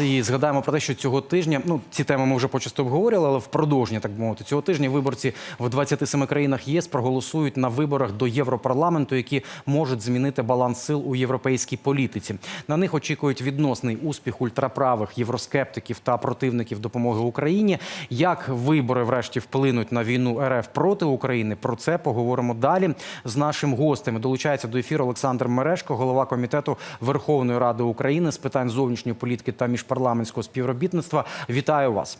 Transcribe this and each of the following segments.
І згадаємо про те, що цього тижня, ну ці теми ми вже почасто обговорювали, але впродовження, так мовити, цього тижня виборці в 27 країнах ЄС проголосують на виборах до Європарламенту, які можуть змінити баланс сил у європейській політиці. На них очікують відносний успіх ультраправих євроскептиків та противників допомоги Україні. Як вибори, врешті, вплинуть на війну РФ проти України? Про це поговоримо далі з нашим гостем. Долучається до ефіру Олександр Мерешко, голова комітету Верховної Ради України з питань зовнішньої політики та міжпарламентського співробітництва. Вітаю вас.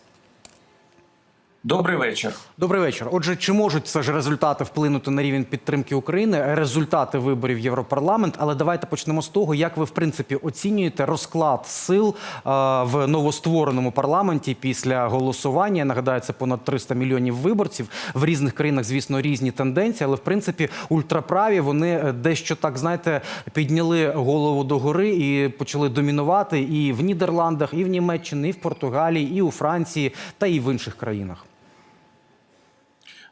Добрий вечір. Добрий вечір. Отже, чи можуть це ж результати вплинути на рівень підтримки України? Результати виборів Європарламент. Але давайте почнемо з того, як ви в принципі оцінюєте розклад сил е, в новоствореному парламенті після голосування. Нагадаю, це понад 300 мільйонів виборців в різних країнах. Звісно, різні тенденції, але в принципі ультраправі вони е, дещо так знаєте підняли голову догори і почали домінувати і в Нідерландах, і в Німеччині, і в Португалії, і у Франції, та і в інших країнах.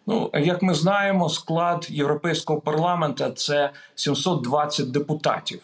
Ну, як ми знаємо, склад Європейського парламенту це 720 депутатів.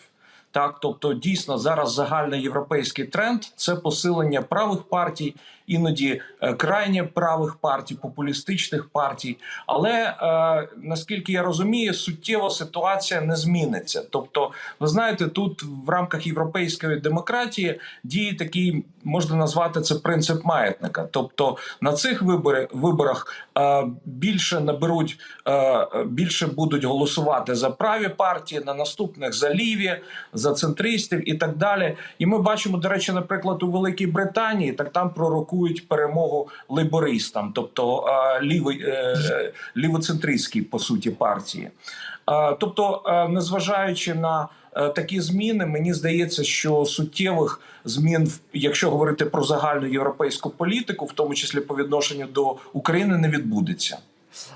Так, тобто, дійсно зараз загальний європейський тренд це посилення правих партій, іноді е, крайнє правих партій, популістичних партій. Але е, наскільки я розумію, суттєво ситуація не зміниться. Тобто, ви знаєте, тут в рамках європейської демократії діє такий, можна назвати це принцип маятника. Тобто на цих вибори, виборах е, більше наберуть, е, більше будуть голосувати за праві партії, на наступних за ліві, за центристів і так далі. І ми бачимо, до речі, наприклад, у Великій Британії так там пророкують перемогу лейбористам, тобто лівий, е, лівоцентристській по суті партії. Тобто, е, незважаючи на е, такі зміни, мені здається, що суттєвих змін, якщо говорити про загальну європейську політику, в тому числі по відношенню до України, не відбудеться.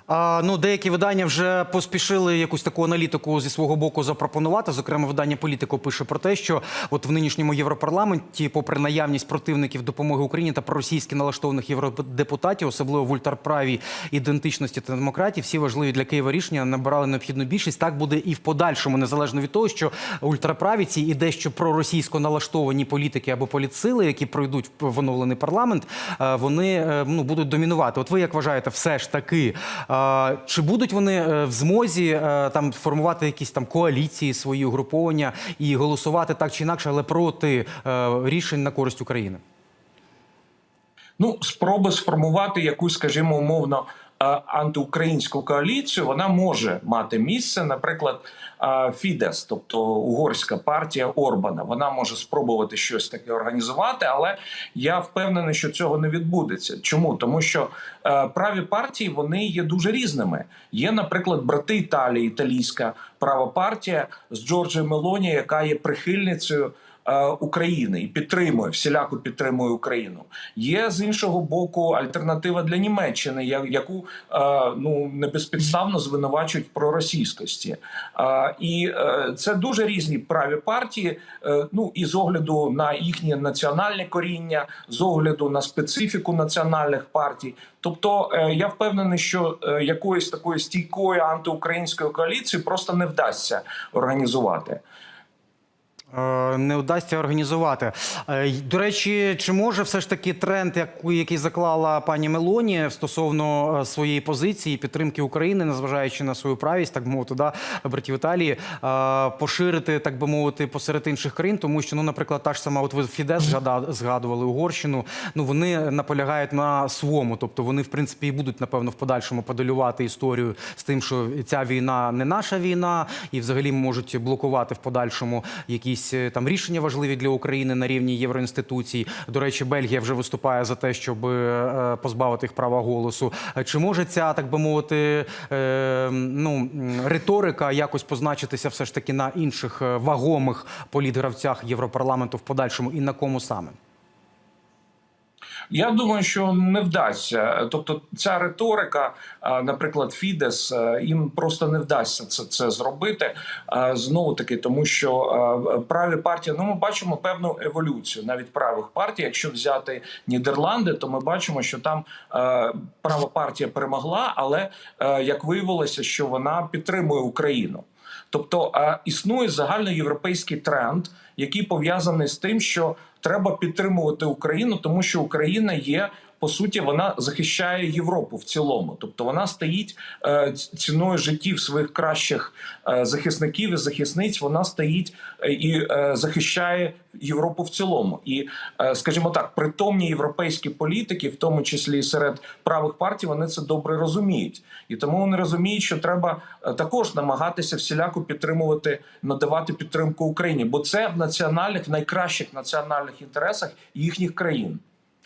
А, ну, деякі видання вже поспішили якусь таку аналітику зі свого боку запропонувати. Зокрема, видання політико пише про те, що от в нинішньому європарламенті, попри наявність противників допомоги Україні та проросійськи налаштованих євродепутатів, особливо в ультраправій ідентичності та демократії, всі важливі для Києва рішення набирали необхідну більшість. Так буде і в подальшому, незалежно від того, що ультраправі ці і дещо проросійсько налаштовані політики або політсили, які пройдуть в оновлений парламент, е, вони е, ну будуть домінувати. От ви як вважаєте, все ж таки, чи будуть вони е, в змозі е, там формувати якісь там коаліції, свої угруповання і голосувати так чи інакше, але проти е, рішень на користь України? Ну, спроби сформувати якусь, скажімо, умовно антиукраїнську коаліцію, вона може мати місце. Наприклад, е, Фідес, тобто угорська партія Орбана, вона може спробувати щось таке організувати, але я впевнений, що цього не відбудеться. Чому? Тому що е, праві партії вони є дуже різними. Є, наприклад, брати Італії, італійська права партія з Джорджією Мелоні, яка є прихильницею. Е, України і підтримує всіляко підтримує Україну. Є з іншого боку альтернатива для Німеччини, яку е, ну не безпідставно звинувачують про російськості. Е, І це дуже різні праві партії. Ну і з огляду на їхнє національне коріння, з огляду на специфіку національних партій. Тобто я впевнений, що якоїсь такої стійкої антиукраїнської коаліції просто не вдасться організувати. Е, Не вдасться організувати. Е, До речі, чи може все ж таки тренд, який заклала пані Мелоні стосовно е, своєї позиції підтримки України, незважаючи на свою правість, так мовити, да, братів Італії, поширити, так би мовити, посеред інших країн, тому що, ну, наприклад, та ж сама, от ви Фідес згадували Угорщину. Ну вони наполягають на своєму, тобто вони, в принципі, і будуть напевно в подальшому подолювати історію з тим, що ця війна не наша війна, і взагалі можуть блокувати в подальшому якісь е, там рішення важливі для України на рівні євроінституцій. До речі, Бельгія вже виступає за те, щоб е, позбавити їх права голосу. Е, Чи може ця, так би мовити, е, ну риторика якось позначитися все ж таки на інших е, вагомих політгравцях Європарламенту в подальшому, і на кому саме? Я думаю, що не вдасться. Тобто, ця риторика, наприклад, Фідес, їм просто не вдасться це, це зробити. Знову таки, тому що праві партії, ну ми бачимо певну еволюцію навіть правих партій. Якщо взяти Нідерланди, то ми бачимо, що там права партія перемогла, але як виявилося, що вона підтримує Україну. Тобто існує загальноєвропейський тренд, який пов'язаний з тим, що треба підтримувати Україну, тому що Україна є. По суті, вона захищає Європу в цілому, тобто вона стоїть е, ціною життів своїх кращих е, захисників і захисниць. Вона стоїть е, і захищає Європу в цілому. І, скажімо так, притомні європейські політики, в тому числі і серед правих партій, вони це добре розуміють, і тому вони розуміють, що треба також намагатися всіляко підтримувати, надавати підтримку Україні, бо це в національних, найкращих національних інтересах їхніх країн.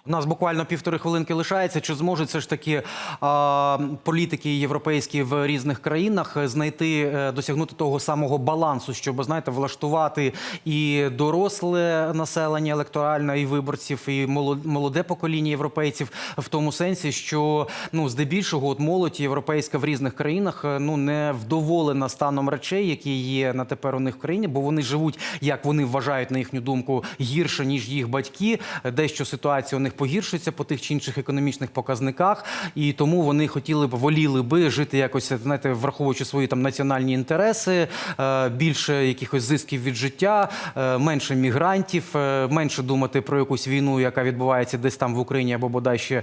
У нас буквально півтори хвилинки лишається. Чи зможуть все ж таки а, політики європейські в різних країнах знайти е, досягнути того самого балансу, щоб знаєте, влаштувати і доросле населення електоральне, і виборців, і моло- молоде покоління європейців в тому сенсі, що ну здебільшого от молодь європейська в різних країнах е, ну не вдоволена станом речей, які є на тепер у них в країні, бо вони живуть, як вони вважають на їхню думку, гірше ніж їх батьки. Дещо ситуація у них погіршується по тих чи інших економічних показниках, і тому вони хотіли б воліли би жити якось, знаєте, враховуючи свої там національні інтереси, е, більше якихось зисків від життя, е, менше мігрантів, е, менше думати про якусь війну, яка відбувається десь там в Україні або бодай ще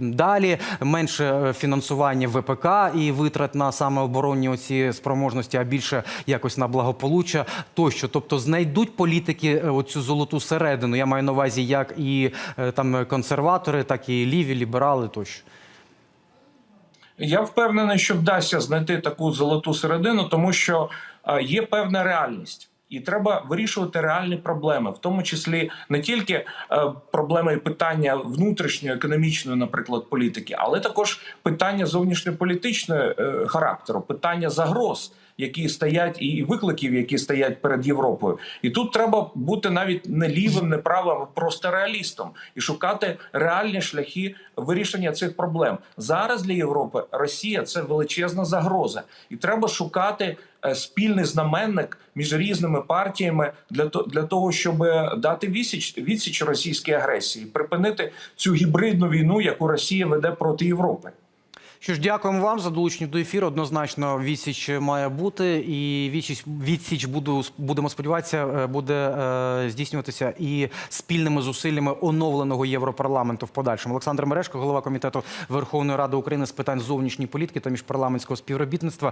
далі, менше фінансування ВПК і витрат на саме оборонні оці спроможності, а більше якось на благополуччя тощо. Тобто знайдуть політики оцю золоту середину. Я маю на увазі як і там консерватори, так і ліві, ліберали тощо. Я впевнений, що вдасться знайти таку золоту середину, тому що е, є певна реальність. І треба вирішувати реальні проблеми, в тому числі не тільки е, проблеми і питання внутрішньої економічної, наприклад, політики, але також питання зовнішньополітичного е, характеру, питання загроз, які стоять, і викликів, які стоять перед Європою. І тут треба бути навіть не лівим, не правим, а просто реалістом і шукати реальні шляхи вирішення цих проблем. Зараз для Європи Росія це величезна загроза, і треба шукати е, спільний знаменник між різними партіями для то для того, щоб дати відсіч відсіч російській агресії, припинити цю гібридну війну, яку Росія веде проти Європи. Що ж, дякуємо вам за долучення до ефіру. Однозначно, відсіч має бути, і відсіч, відсіч буду будемо сподіватися, е, буде е, здійснюватися і спільними зусиллями оновленого європарламенту в подальшому. Олександр Мережко, голова комітету Верховної Ради України з питань зовнішньої політики та міжпарламентського співробітництва.